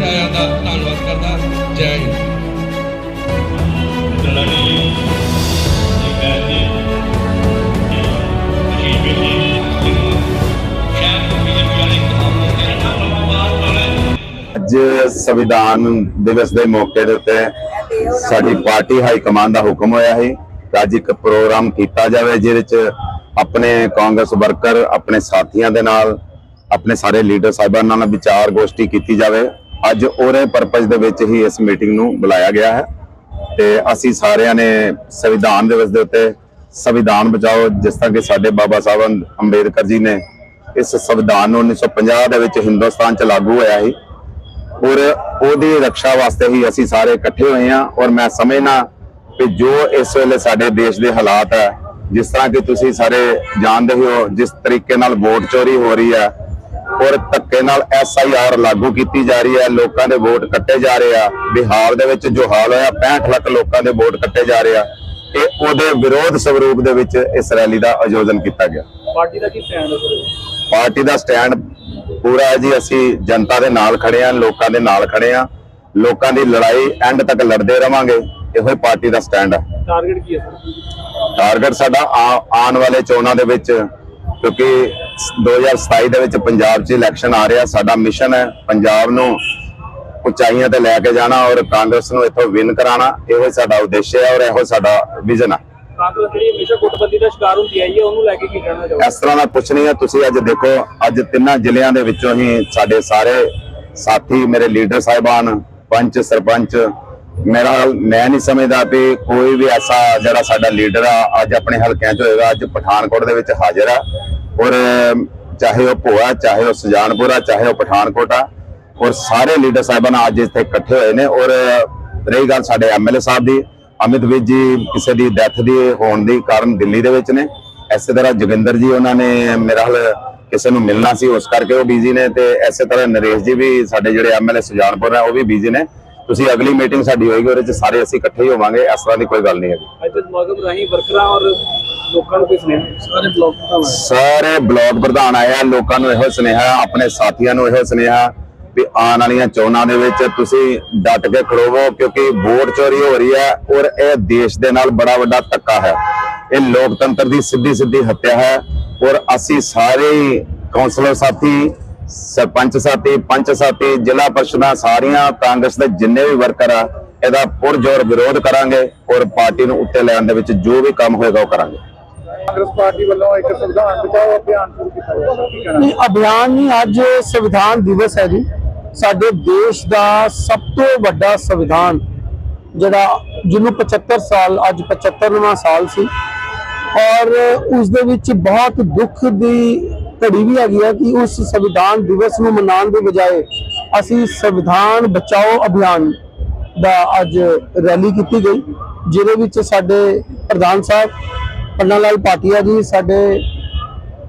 ਇੱਥੇ ਦਾ ਧੰਨਵਾਦ ਕਰਦਾ। ਜੈ ਹਿੰਦ। ਅੱਜ ਸੰਵਿਧਾਨ ਦਿਵਸ ਦੇ ਮੌਕੇ ਦੇ ਉੱਤੇ ਸਾਡੀ ਪਾਰਟੀ ਹਾਈ ਕਮਾਂਡ ਦਾ ਹੁਕਮ ਹੋਇਆ ਹੈ ਕਿ ਅੱਜ ਇੱਕ ਪ੍ਰੋਗਰਾਮ ਕੀਤਾ ਜਾਵੇ, ਜਿਹਦੇ ਵਿੱਚ ਆਪਣੇ ਕਾਂਗਰਸ ਵਰਕਰ, ਆਪਣੇ ਸਾਥੀਆਂ ਦੇ ਨਾਲ, ਆਪਣੇ ਸਾਰੇ ਲੀਡਰ, ਸਾਹਿਬਾਨ ਨਾਲ ਵਿਚਾਰ ਗੋਸ਼ਟੀ ਕੀਤੀ ਜਾਵੇ। ਅੱਜ ਉਹਦੇ ਪਰਪਸ ਦੇ ਵਿੱਚ ਹੀ ਇਸ ਮੀਟਿੰਗ ਨੂੰ ਬੁਲਾਇਆ ਗਿਆ ਹੈ ਤੇ ਅਸੀਂ ਸਾਰਿਆਂ ਨੇ ਸੰਵਿਧਾਨ ਦਿਵਸ ਦੇ ਉੱਤੇ ਸੰਵਿਧਾਨ ਬਚਾਓ, ਜਿਸ ਤਰ੍ਹਾਂ ਕਿ ਸਾਡੇ ਬਾਬਾ ਸਾਹਿਬ ਅੰਬੇਦਕਰ ਜੀ ਨੇ ਇਸ ਸੰਵਿਧਾਨ ਨੂੰ 1950 ਦੇ ਵਿੱਚ ਹਿੰਦੁਸਤਾਨ 'ਚ ਲਾਗੂ ਹੋਇਆ ਸੀ ਔਰ ਉਹਦੀ ਰੱਖਿਆ ਵਾਸਤੇ ਹੀ ਅਸੀਂ ਸਾਰੇ ਇਕੱਠੇ ਹੋਏ ਹਾਂ ਔਰ ਮੈਂ ਸਮਝਣਾ ਕਿ ਜੋ ਇਸ ਵੇਲੇ ਸਾਡੇ ਦੇਸ਼ ਦੇ ਹਾਲਾਤ ਹੈ, ਜਿਸ ਤਰ੍ਹਾਂ ਕਿ ਤੁਸੀਂ ਸਾਰੇ ਜਾਣਦੇ ਹੋ, ਜਿਸ ਤਰੀਕੇ ਨਾਲ ਵੋਟ ਚੋਰੀ ਹੋ ਰਹੀ ਹੈ ਔਰ ਧੱਕੇ ਨਾਲ ਐਸਆਈਆਰ ਲਾਗੂ ਕੀਤੀ ਜਾ ਰਹੀ ਹੈ। ਲੋਕਾਂ ਦੇ ਵੋਟ ਕੱਟੇ ਜਾ ਰਹੇ ਆ। ਬਿਹਾਰ ਦੇ ਵਿੱਚ ਜੋ ਹਾਲ ਹੋਇਆ 65 ਲੱਖ ਲੋਕਾਂ ਦੇ ਵੋਟ ਕੱਟੇ ਜਾ ਰਹੇ ਆ। ਇਹ ਉਹਦੇ ਵਿਰੋਧ ਸਵਰੂਪ ਦੇ ਵਿੱਚ ਇਸ ਰੈਲੀ ਦਾ ਆਯੋਜਨ ਕੀਤਾ ਗਿਆ। ਪਾਰਟੀ ਦਾ ਕੀ ਸਟੈਂਡ ਹੈ ਪਾਰਟੀ ਦਾ ਸਟੈਂਡ ਪੂਰਾ ਹੈ ਜੀ। ਅਸੀਂ ਜਨਤਾ ਦੇ ਨਾਲ ਖੜੇ ਆ ਲੋਕਾਂ ਦੇ ਨਾਲ ਖੜੇ ਆ ਲੋਕਾਂ ਦੀ ਲੜਾਈ ਐਂਡ ਤੱਕ ਲੜਦੇ ਰਵਾਂਗੇ। ਇਹੋ ਹੀ ਪਾਰਟੀ ਦਾ ਸਟੈਂਡ ਹੈ। ਟਾਰਗੇਟ ਕੀ ਹੈ ਸਰ? ਟਾਰਗੇਟ ਸਾਡਾ ਆ- ਆਉਣ ਵਾਲੇ ਚੋਣਾਂ ਦੇ ਵਿੱਚ ਕਿਉਂਕਿ 2027 ਦੇ ਵਿੱਚ ਪੰਜਾਬ 'ਚ ਇਲੈਕਸ਼ਨ ਆ ਰਿਹਾ ਸਾਡਾ ਮਿਸ਼ਨ ਹੈ ਪੰਜਾਬ ਨੂੰ ਉਚਾਈਆਂ ਤੇ ਲੈ ਕੇ ਜਾਣਾ ਔਰ ਕਾਂਗਰਸ ਨੂੰ ਇੱਥੋਂ ਵਿਨ ਕਰਾਉਣਾ ਇਹੋ ਸਾਡਾ ਉਦੇਸ਼ ਹੈ ਔਰ ਇਹੋ ਸਾਡਾ ਵਿਜ਼ਨ ਹੈ ਕਾਂਗਰਸ ਜਿਹੜੀ ਹਮੇਸ਼ਾ ਗੁੱਟਬੰਦੀ ਦਾ ਸ਼ਿਕਾਰ ਹੁੰਦੀ ਆਈ ਹੈ ਉਹਨੂੰ ਲੈ ਕੇ ਕੀ ਕਹਿਣਾ ਚਾਹੋਗੇ? ਇਸ ਤਰ੍ਹਾਂ ਦਾ ਕੁਝ ਨਹੀਂ ਹੈ ਤੁਸੀਂ ਅੱਜ ਦੇਖੋ ਅੱਜ ਤਿੰਨਾਂ ਜ਼ਿਲ੍ਹਿਆਂ ਦੇ ਵਿੱਚੋਂ ਹੀ ਸਾਡੇ ਸਾਰੇ ਸਾਥੀ ਮੇਰੇ ਲੀਡਰ ਸਾਹਿਬਾਨ ਪੰਚ ਸਰਪੰਚ ਮੇਰਾ ਮੈਂ ਨਹੀਂ ਸਮਝਦਾ ਵੀ ਕੋਈ ਵੀ ਐਸਾ ਜਿਹੜਾ ਸਾਡਾ ਲੀਡਰ ਆ, ਅੱਜ ਆਪਣੇ ਹਲਕਿਆਂ 'ਚ ਹੋਏਗਾ, ਅੱਜ ਪਠਾਨਕੋਟ ਦੇ ਵਿੱਚ ਹਾਜ਼ਰ ਆ। ਔਰ, ਚਾਹੇ ਉਹ ਭੋਆ, ਚਾਹੇ ਉਹ ਸੁਜਾਨਪੁਰ ਆ, ਚਾਹੇ ਉਹ ਪਠਾਨਕੋਟ ਆ, ਔਰ ਸਾਰੇ ਲੀਡਰ ਸਾਹਿਬਾਨ ਅੱਜ ਇੱਥੇ ਇਕੱਠੇ ਹੋਏ ਨੇ। ਔਰ, ਰਹੀ ਗੱਲ ਸਾਡੇ ਐਮਐਲਏ ਸਾਹਿਬ ਦੀ, ਅਮਿਤ ਵਿਜ ਜੀ ਕਿਸੇ ਦੀ ਡੈਥ ਦੀ, ਹੋਣ ਦੀ ਕਾਰਨ ਦਿੱਲੀ ਦੇ ਵਿੱਚ ਨੇ। ਇਸੇ ਤਰ੍ਹਾਂ ਜੋਗਿੰਦਰ ਜੀ, ਉਹਨਾਂ ਨੇ ਮੇਰਾ ਹਾਲ ਕਿਸੇ ਨੂੰ ਮਿਲਣਾ ਸੀ, ਉਸ ਕਰਕੇ ਉਹ ਬਿਜ਼ੀ ਨੇ। ਤੇ ਇਸੇ ਤਰ੍ਹਾਂ ਨਰੇਸ਼ ਜੀ ਵੀ ਸਾਡੇ ਜਿਹੜੇ ਐਮਐਲਏ ਸੁਜਾਨਪੁਰ ਹੈ ਉਹ ਵੀ ਬਿਜ਼ੀ ਨੇ। ਤੁਸੀਂ ਅਗਲੀ ਮੀਟਿੰਗ ਸਾਡੀ ਹੋਏਗੀ ਉਹਦੇ ਵਿੱਚ ਸਾਰੇ ਅਸੀਂ ਇਕੱਠੇ ਹੀ ਹੋਵਾਂਗੇ ਇਸ ਤਰ੍ਹਾਂ ਦੀ ਕੋਈ ਗੱਲ ਨਹੀਂ ਹੈਗੀ। ਅੱਜ ਦੇ ਸਮਾਗਮ ਰਾਹੀਂ ਵਰਕਰਾਂ ਔਰ ਲੋਕਾਂ ਨੂੰ ਕੋਈ ਸੁਨੇਹਾ? ਸਾਰੇ ਬਲੌਕ ਦਾ ਸਾਰੇ ਬਲਾਕ ਪ੍ਰਧਾਨ ਆਏ ਆ ਲੋਕਾਂ ਨੂੰ ਇਹੋ ਸੁਨੇਹਾ ਆਪਣੇ ਸਾਥੀਆਂ ਨੂੰ ਇਹੋ ਸੁਨੇਹਾ ਵੀ ਆਉਣ ਵਾਲੀਆਂ ਚੋਣਾਂ ਦੇ ਵਿੱਚ ਤੁਸੀਂ ਡਟ ਕੇ ਖੜੋਵੋ ਕਿਉਂਕਿ ਵੋਟ ਚੋਰੀ ਹੋ ਰਹੀ ਹੈ ਔਰ ਇਹ ਦੇਸ਼ ਦੇ ਨਾਲ ਬੜਾ ਵੱਡਾ ਧੱਕਾ ਹੈ। ਇਹ ਲੋਕਤੰਤਰ ਦੀ ਸਿੱਧੀ ਸਿੱਧੀ ਹੱਤਿਆ ਹੈ ਔਰ ਅਸੀਂ ਸਾਰੇ ਹੀ ਕੌਂਸਲਰ ਸਾਥੀ ਸਰਪੰਚ ਸਾਥੀ ਪੰਚ ਸਾਥੀ ਜ਼ਿਲ੍ਹਾ ਪਰਿਸ਼ਦਾਂ ਸਾਰੀਆਂ ਕਾਂਗਰਸ ਦੇ ਜਿੰਨੇ ਵੀ ਵਰਕਰ ਆ ਇਹਦਾ ਪੁਰਜੋਰ ਵਿਰੋਧ ਕਰਾਂਗੇ ਔਰ ਪਾਰਟੀ ਨੂੰ ਉੱਤੇ ਲੈਣ ਦੇ ਵਿੱਚ ਜੋ ਵੀ ਕੰਮ ਹੋਏਗਾ ਉਹ ਕਰਾਂਗੇ। ਕਾਂਗਰਸ ਪਾਰਟੀ ਵੱਲੋਂ ਇੱਕ ਸੰਵਿਧਾਨ ਬਚਾਓ ਅਭਿਆਨ ਸ਼ੁਰੂ ਕੀਤਾ ਗਿਆ। ਨਹੀਂ ਅਭਿਆਨ ਨਹੀਂ ਅੱਜ ਸੰਵਿਧਾਨ ਦਿਵਸ ਹੈ ਜੀ। ਸਾਡੇ ਦੇਸ਼ ਦਾ ਸਭ ਤੋਂ ਵੱਡਾ ਸੰਵਿਧਾਨ ਜਿਹੜਾ ਜਿਹਨੂੰ 75 ਸਾਲ ਅੱਜ 75ਵਾਂ ਸਾਲ ਸੀ। ਔਰ ਉਸ ਦੇ ਵਿੱਚ ਬਹੁਤ ਦੁੱਖ ਦੀ ਘੜੀ ਵੀ ਹੈਗੀ ਹੈ ਕਿ ਉਸ ਸੰਵਿਧਾਨ ਦਿਵਸ ਨੂੰ ਮਨਾਉਣ ਦੀ ਬਜਾਏ ਅਸੀਂ ਸੰਵਿਧਾਨ ਬਚਾਓ ਅਭਿਆਨ ਦਾ ਅੱਜ ਰੈਲੀ ਕੀਤੀ ਗਈ, ਜਿਹਦੇ ਵਿੱਚ ਸਾਡੇ ਪ੍ਰਧਾਨ ਸਾਹਿਬ ਪੰਨਾ ਲਾਲ ਪਾਟਿਆ ਜੀ, ਸਾਡੇ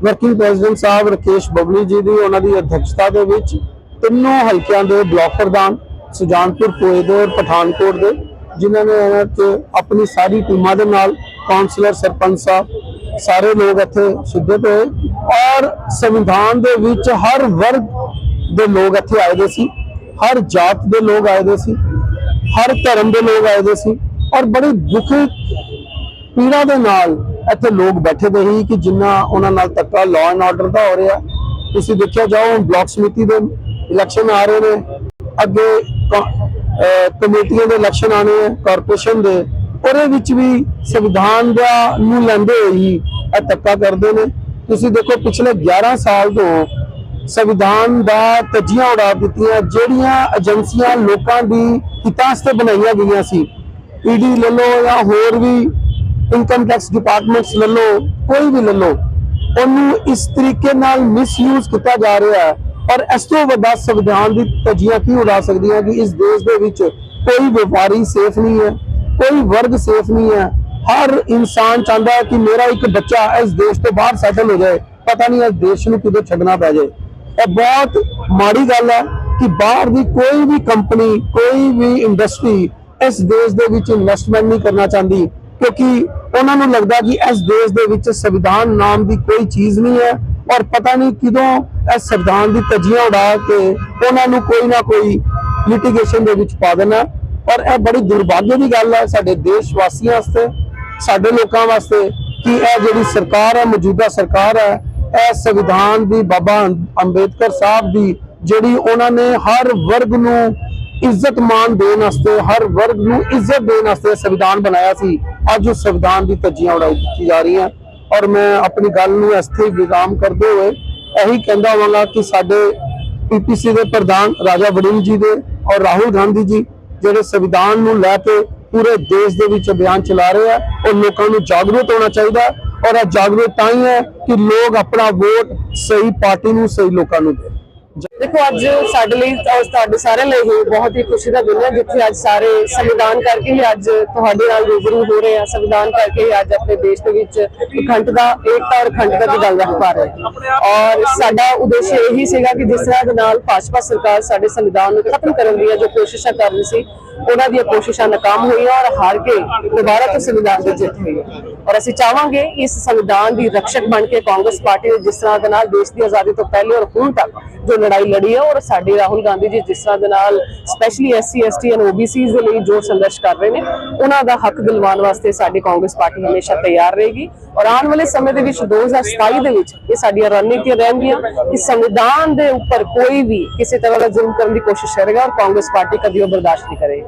ਵਰਕਿੰਗ ਪ੍ਰੈਜ਼ੀਡੈਂਟ ਸਾਹਿਬ ਰਕੇਸ਼ ਬਬਲੀ ਜੀ ਦੀ, ਉਹਨਾਂ ਦੀ ਅਧਿਕਸ਼ਤਾ ਦੇ ਵਿੱਚ ਤਿੰਨੋਂ ਹਲਕਿਆਂ ਦੇ ਬਲਾਕ ਪ੍ਰਧਾਨ ਸੁਜਾਨਪੁਰ, ਕੋਏ ਦੇ ਔਰ ਪਠਾਨਕੋਟ ਦੇ, ਜਿਨ੍ਹਾਂ ਨੇ ਇਹਨਾਂ 'ਚ ਆਪਣੀ ਸਾਰੀ ਟੀਮਾਂ ਦੇ ਨਾਲ ਕਾਉਂਸਲਰ ਸਰਪੰਚ ਸਾਹਿਬ, ਸਾਰੇ ਲੋਕ ਇੱਥੇ ਸਿੱਧੇ ਹੋਏ ਔਰ ਸੰਵਿਧਾਨ ਦੇ ਵਿੱਚ ਹਰ ਵਰਗ ਦੇ ਲੋਕ ਇੱਥੇ ਆਏ ਦੇ ਸੀ, ਹਰ ਜਾਤ ਦੇ ਲੋਕ ਆਏ ਦੇ ਸੀ, ਹਰ ਧਰਮ ਦੇ ਲੋਕ ਆਏ ਦੇ ਸੀ ਔਰ ਬੜੀ ਦੁਖੀ ਪੀੜਾ ਦੇ ਨਾਲ ਇੱਥੇ ਲੋਕ ਬੈਠੇ ਦੇ ਹੀ ਕਿ ਜਿੰਨਾ ਉਹਨਾਂ ਨਾਲ ਧੱਕਾ ਲਾਅ ਐਂਡ ਆਰਡਰ ਦਾ ਹੋ ਰਿਹਾ। ਤੁਸੀਂ ਦੇਖਿਆ ਜਾਓ, ਹੁਣ ਬਲਾਕ ਸਮਿਤੀ ਦੇ ਇਲੈਕਸ਼ਨ ਆ ਰਹੇ ਨੇ, ਅੱਗੇ ਕਮੇਟੀਆਂ ਦੇ ਇਲੈਕਸ਼ਨ ਆਣੇ ਆ ਕਾਰਪੋਰੇਸ਼ਨ ਦੇ, ਉਹਦੇ ਵਿੱਚ ਵੀ ਸੰਵਿਧਾਨ ਦਾ ਨੂੰ ਲੈਂਦੇ ਹੋਏ ਹੀ ਇਹ ਧੱਕਾ ਕਰਦੇ ਨੇ। ਤੁਸੀਂ ਦੇਖੋ, ਪਿਛਲੇ 11 ਸਾਲ ਤੋਂ ਸੰਵਿਧਾਨ ਦਾ ਤਜੀਆਂ ਉਡਾ ਦਿੱਤੀਆਂ, ਜਿਹੜੀਆਂ ਏਜੰਸੀਆਂ ਲੋਕਾਂ ਦੀ ਹਿੱਤਾਂ 'ਤੇ ਬਣਾਈਆਂ ਗਈਆਂ ਸੀ। ਈਡੀ ਲੈ ਲਓ ਜਾਂ ਹੋਰ ਵੀ ਇਨਕਮ ਟੈਕਸ ਡਿਪਾਰਟਮੈਂਟਸ ਲੈ ਲਓ, ਕੋਈ ਵੀ ਲੈ ਲਓ, ਉਹਨੂੰ ਇਸ ਤਰੀਕੇ ਨਾਲ ਮਿਸਯੂਜ਼ ਕੀਤਾ ਜਾ ਰਿਹਾ ਹੈ। ਔਰ ਇਸ ਤੋਂ ਵੱਡਾ ਸੰਵਿਧਾਨ ਦੀ ਤਜੀਆਂ ਕੀ ਉਡਾ ਸਕਦੀਆਂ ਕਿ ਇਸ ਦੇਸ਼ ਦੇ ਵਿੱਚ ਕੋਈ ਵਪਾਰੀ ਸੇਫ ਨਹੀਂ ਹੈ, ਕੋਈ ਵਰਗ ਸੇਫ ਨਹੀਂ ਹੈ ਹਰ ਇਨਸਾਨ ਚਾਹੁੰਦਾ ਹੈ ਕਿ ਮੇਰਾ ਇੱਕ ਬੱਚਾ ਇਸ ਦੇਸ਼ ਤੋਂ ਬਾਹਰ ਸੈਟਲ ਹੋ ਜਾਏ। ਪਤਾ ਨਹੀਂ ਇਸ ਦੇਸ਼ ਨੂੰ ਕਿਦੋਂ ਛੱਡਣਾ ਪੈ ਜਾਏ। ਇਹ ਬਹੁਤ ਮਾੜੀ ਗੱਲ ਹੈ ਕਿ ਬਾਹਰ ਦੀ ਕੋਈ ਵੀ ਕੰਪਨੀ ਕੋਈ ਵੀ ਇੰਡਸਟਰੀ ਇਸ ਦੇਸ਼ ਦੇ ਵਿੱਚ ਇਨਵੈਸਟਮੈਂਟ ਨਹੀਂ ਕਰਨਾ ਚਾਹੁੰਦੀ। ਕਿਉਂਕਿ ਉਹਨਾਂ ਨੂੰ ਲੱਗਦਾ ਕਿ ਇਸ ਦੇਸ਼ ਦੇ ਵਿੱਚ ਸੰਵਿਧਾਨ ਨਾਮ ਦੀ ਕੋਈ ਚੀਜ਼ ਨਹੀਂ ਹੈ ਔਰ ਪਤਾ ਨਹੀਂ ਕਿਦੋਂ ਇਸ ਸੰਵਿਧਾਨ ਦੀ ਤਜੀਆਂ ਉਡਾ ਕੇ ਉਹਨਾਂ ਨੂੰ ਕੋਈ ਨਾ ਕੋਈ ਲਿਟੀਗੇਸ਼ਨ ਦੇ ਵਿੱਚ ਪਾ ਦੇਣਾ। ਔਰ ਇਹ ਬੜੀ ਦੁਰਭਾਗਯ ਦੀ ਗੱਲ ਹੈ ਸਾਡੇ ਦੇਸ਼ ਵਾਸੀਆਂ ਵਾਸਤੇ। ਸਾਡੇ ਲੋਕਾਂ ਵਾਸਤੇ ਕਿ ਇਹ ਜਿਹੜੀ ਸਰਕਾਰ ਹੈ, ਮੌਜੂਦਾ ਸਰਕਾਰ ਹੈ, ਇਹ ਸੰਵਿਧਾਨ ਦੀ ਬਾਬਾ ਅੰਬੇਦਕਰ ਸਾਹਿਬ ਦੀ ਜਿਹੜੀ ਉਹਨਾਂ ਨੇ ਹਰ ਵਰਗ ਨੂੰ ਇੱਜ਼ਤ ਮਾਨ ਦੇਣ ਵਾਸਤੇ, ਹਰ ਵਰਗ ਨੂੰ ਇੱਜ਼ਤ ਦੇਣ ਵਾਸਤੇ ਸੰਵਿਧਾਨ ਬਣਾਇਆ ਸੀ। ਅੱਜ ਉਸ ਸੰਵਿਧਾਨ ਦੀ ਧੱਜੀਆਂ ਉਡਾਈ ਦਿੱਤੀ ਜਾ ਰਹੀਆਂ ਔਰ ਮੈਂ ਆਪਣੀ ਗੱਲ ਨੂੰ ਇੱਥੇ ਹੀ ਵਿਰਾਮ ਕਰਦੇ ਹੋਏ ਇਹੀ ਕਹਿੰਦਾ ਹਾਂਗਾ ਕਿ ਸਾਡੇ ਪੀਪੀਸੀ ਦੇ ਪ੍ਰਧਾਨ ਰਾਜਾ ਵੜਿੰਗ ਜੀ ਦੇ ਔਰ ਰਾਹੁਲ ਗਾਂਧੀ ਜੀ, ਜਿਹੜੇ ਸੰਵਿਧਾਨ ਨੂੰ ਲੈ ਕੇ ਪੂਰੇ ਦੇਸ਼ ਦੇ ਵਿੱਚ ਅਭਿਆਨ ਚਲਾ ਰਹੇ ਆ ਔਰ ਲੋਕਾਂ ਨੂੰ ਜਾਗਰੂਕ ਹੋਣਾ ਚਾਹੀਦਾ ਔਰ ਇਹ ਜਾਗਰੂਕ ਤਾਂ ਹੀ ਹੈ ਕਿ ਲੋਕ ਆਪਣਾ ਵੋਟ ਸਹੀ ਪਾਰਟੀ ਨੂੰ, ਸਹੀ ਲੋਕਾਂ ਨੂੰ ਦੇ ਦੇਖੋ, ਅੱਜ ਸਾਡੇ ਲਈ ਔਰ ਤੁਹਾਡੇ ਸਾਰਿਆਂ ਲਈ ਹੀ ਬਹੁਤ ਹੀ ਖੁਸ਼ੀ ਦਾ ਦਿਨ ਹੈ, ਜਿੱਥੇ ਅੱਜ ਸਾਰੇ ਸੰਵਿਧਾਨ ਕਰਕੇ ਹੀ ਅੱਜ ਤੁਹਾਡੇ ਨਾਲ ਰੂਬਰੂ ਹੋ ਰਹੇ ਆ ਸੰਵਿਧਾਨ ਕਰਕੇ ਹੀ ਅੱਜ ਆਪਣੇ ਦੇਸ਼ ਦੇ ਵਿੱਚ ਅਖੰਡਤਾ ਏਕਤਾ ਔਰ ਅਖੰਡਤਾ ਦੀ ਗੱਲ ਰੱਖ ਪਾ ਰਹੇ ਔਰ ਸਾਡਾ ਉਦੇਸ਼ ਇਹੀ ਸੀਗਾ ਕਿ ਜਿਸ ਤਰ੍ਹਾਂ ਦੇ ਨਾਲ ਭਾਜਪਾ ਸਰਕਾਰ ਸਾਡੇ ਸੰਵਿਧਾਨ ਨੂੰ ਖਤਮ ਕਰਨ ਦੀਆਂ ਜੋ ਕੋਸ਼ਿਸ਼ਾਂ ਕਰ ਰਹੀ ਸੀ, ਉਹਨਾਂ ਦੀਆਂ ਕੋਸ਼ਿਸ਼ਾਂ ਨਾਕਾਮ ਹੋਈਆਂ ਔਰ ਹਾਰ ਕੇ ਦੁਬਾਰਾ ਤੋਂ ਸੰਵਿਧਾਨ ਦੀ ਜਿੱਤ ਹੋਈ ਹੈ। ਔਰ ਅਸੀਂ ਚਾਹਾਂਗੇ ਇਸ ਸੰਵਿਧਾਨ ਦੀ ਰਕਸ਼ਕ ਬਣ ਕੇ ਕਾਂਗਰਸ ਪਾਰਟੀ ਨੇ ਜਿਸ ਤਰ੍ਹਾਂ ਦੇ ਨਾਲ ਦੇਸ਼ ਦੀ ਆਜ਼ਾਦੀ ਤੋਂ ਪਹਿਲੇ ਔਰ ਹੁਣ ਤੱਕ ਜੋ ਲੜਾਈ ਲੜੀ ਹੈ ਔਰ ਸਾਡੇ ਰਾਹੁਲ ਗਾਂਧੀ ਜੀ ਜਿਸ ਤਰ੍ਹਾਂ ਦੇ ਨਾਲ specially SC ST and OBCs ਦੇ ਲਈ ਜੋ ਸੰਘਰਸ਼ ਕਰ ਰਹੇ ਨੇ, ਉਹਨਾਂ ਦਾ ਹੱਕ ਦਿਲਵਾਉਣ ਵਾਸਤੇ ਸਾਡੀ ਕਾਂਗਰਸ ਪਾਰਟੀ ਹਮੇਸ਼ਾ ਤਿਆਰ ਰਹੇਗੀ। ਔਰ ਆਉਣ ਵਾਲੇ ਸਮੇਂ ਦੇ ਵਿੱਚ 2027 ਦੇ ਵਿੱਚ ਇਹ ਸਾਡੀਆਂ ਰਣਨੀਤੀਆਂ ਰਹਿਣਗੀਆਂ ਕਿ ਸੰਵਿਧਾਨ ਦੇ ਉੱਪਰ ਕੋਈ ਵੀ ਕਿਸੇ ਤਰ੍ਹਾਂ ਦਾ ਜ਼ੁਲਮ ਕਰਨ ਦੀ ਕੋਸ਼ਿਸ਼ ਕਰੇਗਾ ਔਰ ਕਾਂਗਰਸ ਪਾਰਟੀ ਕਦੀ ਉਹ ਬਰਦਾਸ਼ਤ ਨਹੀਂ ਕਰੇਗੀ।